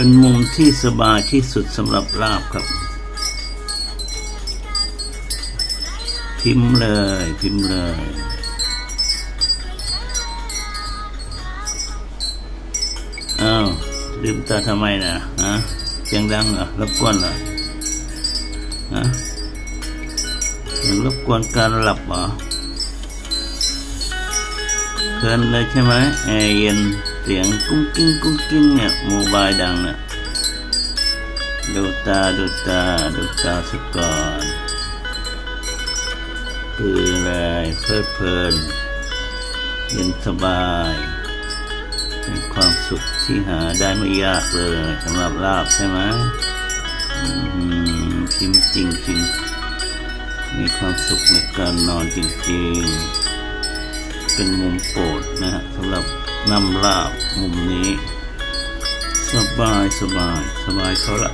เป็นมุมที่สบายที่สุดสำหรับลาบครับ พิมพ์เลยพิมพ์เลยอ้าวลืมตาทำไมนะฮะเสียงดังเหรอรบกวนเหรอฮะยังรบกวนการหลับเหรอเพลินเลยใช่ไหมแอร์เย็น สียงกุ้งกิ้งกุ้งกิ้งเนี่ยโมบายดังเนี่ยดูตาดูตาดูตาสักก่อนคืออะไรเพลิดเพลินเย็นสบายเป็นความสุขที่หาได้ไม่ยากเลยสำหรับลาบใช่ไหมอืมจริงจริงจริงมีความสุขในการนอนจริงๆ เป็นมุมโปรดนะฮะสำหรับ นำลาบมุมนี้ สบายสบายสบายเขาละ